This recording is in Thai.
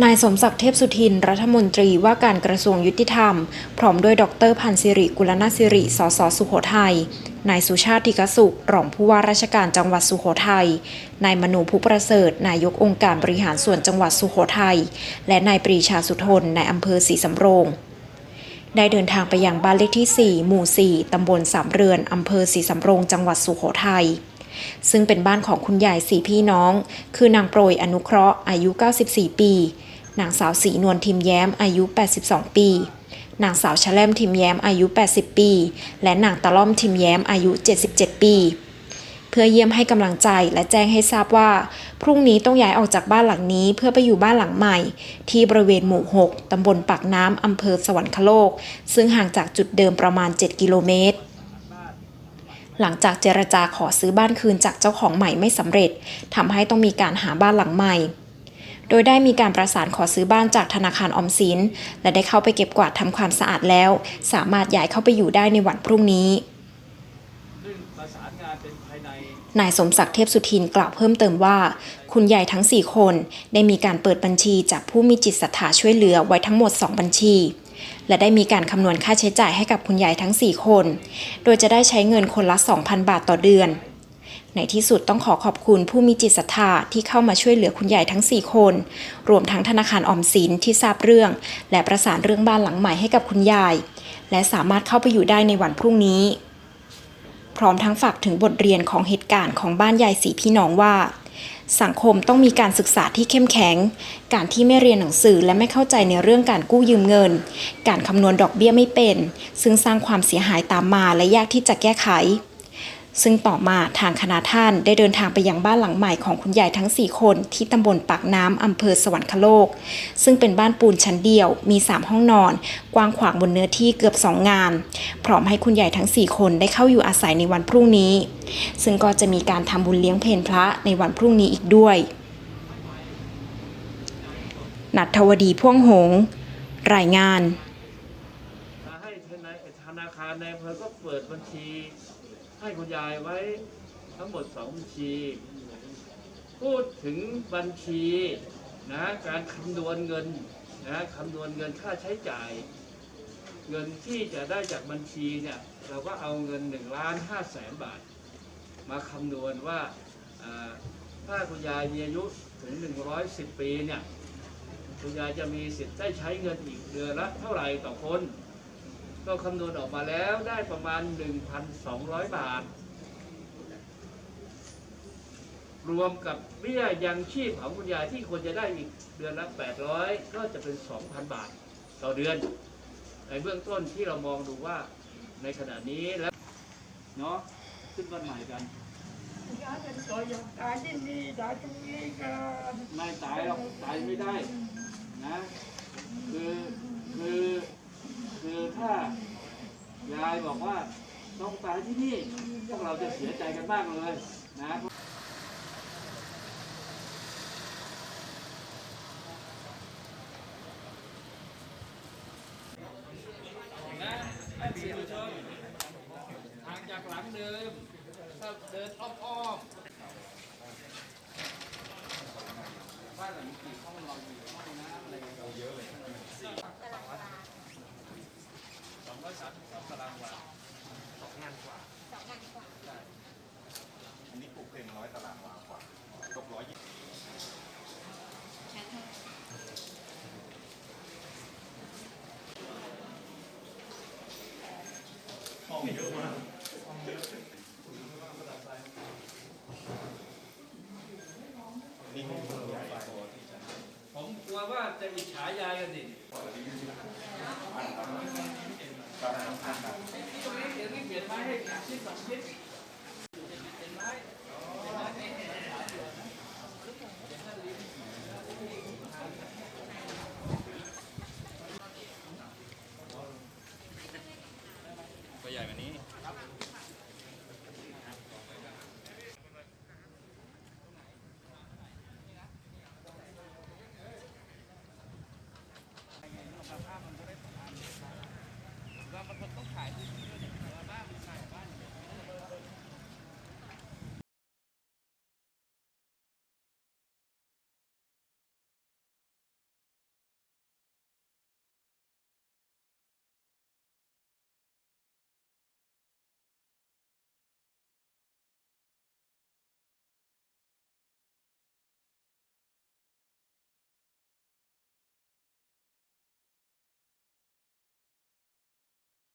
นายสมศักดิ์เทพสุทิน รัฐมนตรีว่าการกระทรวงยุติธรรม พร้อมด้วยดรพันธ์สิริกุลนาสิริ สสสุโขทัย นายสุชาติธิกสุข รองผู้ว่าราชการจังหวัดสุโขทัย นายมนูผู้ประเสริฐ นายกองค์การบริหารส่วนจังหวัดสุโขทัย และนายปรีชาสุทนในอำเภอศรีสำโรง ได้เดินทางไปยังบ้านเลขที่ 4 หมู่ 4 ตำบลสามเรือน อำเภอศรีสำโรง จังหวัดสุโขทัย ซึ่งเป็นบ้านของคุณยายสี่พี่น้อง คือนางโปรยอนุเคราะห์อายุ 94 ปี นางสาวสีนวลทิมแย้มอายุ 82 ปี นางสาวชะแลมทิมแย้มอายุ 80 ปี และนางตะล่อมทิมแย้มอายุ 77 ปี เพื่อเยี่ยมให้กำลังใจและแจ้งให้ทราบว่า พรุ่งนี้ต้องย้ายออกจากบ้านหลังนี้เพื่อไปอยู่บ้านหลังใหม่ ที่บริเวณหมู่ 6 ตำบลปากน้ำอำเภอสวรรคโลก ซึ่งห่างจากจุดเดิมประมาณ 7 กิโลเมตร หลังจากเจรจาขอซื้อบ้านคืนจากเจ้าของใหม่ไม่สำเร็จทำให้ต้องมีการหาบ้านหลังใหม่ โดยได้มีการประสานขอซื้อบ้านจากธนาคารออมสิน และได้เข้าไปเก็บกวาดทำความสะอาดแล้ว สามารถย้ายเข้าไปอยู่ได้ในวันพรุ่งนี้นายในนายสมศักดิ์เทพสุทินกล่าวเพิ่มเติมว่า คุณยายทั้ง 4 คนได้มีการเปิดบัญชีจากผู้มีจิตศรัทธาช่วยเหลือไว้ทั้งหมด 2 บัญชี และได้มีการคำนวณค่าใช้จ่ายให้กับคุณยายทั้ง 4 คน โดยจะได้ใช้เงินคนละ 2,000 บาทต่อเดือน ในที่สุดต้องขอขอบคุณผู้มีจิตศรัทธาที่เข้ามาช่วยเหลือคุณยายทั้ง 4 คน รวมทั้งธนาคารออมสินที่ทราบเรื่อง และประสานเรื่องบ้านหลังใหม่ให้กับคุณยาย และสามารถเข้าไปอยู่ได้ในวันพรุ่งนี้ พร้อมทั้งฝากถึงบทเรียนของเหตุการณ์ของบ้านยายสีพี่น้องว่า สังคมต้องมีการศึกษาที่เข้มแข็ง การที่ไม่เรียนหนังสือและไม่เข้าใจในเรื่องการกู้ยืมเงิน การคำนวณดอกเบี้ยไม่เป็น ซึ่งสร้างความเสียหายตามมาและยากที่จะแก้ไข ซึ่งต่อมาทางคณะท่านได้เดินทางไปยังบ้านหลังใหม่ของคุณยายทั้ง 4 คนที่ตำบลปากน้ำอำเภอสวรรคโลก ซึ่งเป็นบ้านปูนชั้นเดียว มี 3 ห้องนอน กว้างขวางบนเนื้อที่เกือบ 2 งาน พร้อมให้คุณยายทั้ง 4 คนได้เข้าอยู่อาศัยในวันพรุ่งนี้ ซึ่งก็จะมีการทำบุญเลี้ยงเพลพระในวันพรุ่งนี้อีกด้วยนัทวดีพ่วงหง รายงาน ธนาธนาคารในอำเภอก็เปิดบัญชี ให้คุณยายไว้ทั้งหมดสองบัญชี พูดถึงบัญชีนะการคำนวณเงินนะคำนวณเงินค่าใช้จ่าย เงินที่จะได้จากบัญชีเนี่ยเราก็เอาเงิน1ล้าน5แสนบาท มาคำนวณว่าอ่าถ้าคุณยายมีอายุถึง 110 ปีเนี่ยคุณยายจะมีสิทธิ์ได้ใช้เงินอีกเดือนละเท่าไหร่ต่อคน ก็คำนวณออกมาแล้วได้ประมาณ 1,200 บาท รวมกับเบี้ยยังชีพของคุณยายที่ควรจะได้อีกเดือนละ 800 ก็จะเป็น 2,000 บาทต่อเดือน ในเบื้องต้นที่เรามองดูว่าในขณะนี้แล้วเนาะขึ้นบ้านใหม่กันยายเป็นตัวอย่างตายที่นี่ตายตรงนี้กันไม่ตายหรอกตายไม่ได้นะคือคือ คือถ้ายายบอกว่าต้องตายที่นี่พวกเราจะเสียใจกันมากเลยนะท่านสื่อมวลชนทางจากหลังเดิมถ้าเดินอ้อมๆบ้านหลังกี่ห้องนอนอยู่ห้องน้ำอะไรเยอะเลยสองร้อยสามสิบสองตารางวาสองงานกว่า อันนี้ปลูกเพลงร้อย ตารางวากว่าตกร้อยยี่สิบผมกลัวว่าจะอิจฉายายกันสิตรงนี้เดี๋ยวนี้เปลี่ยนไม้ให้ชิ้นสองชิ้น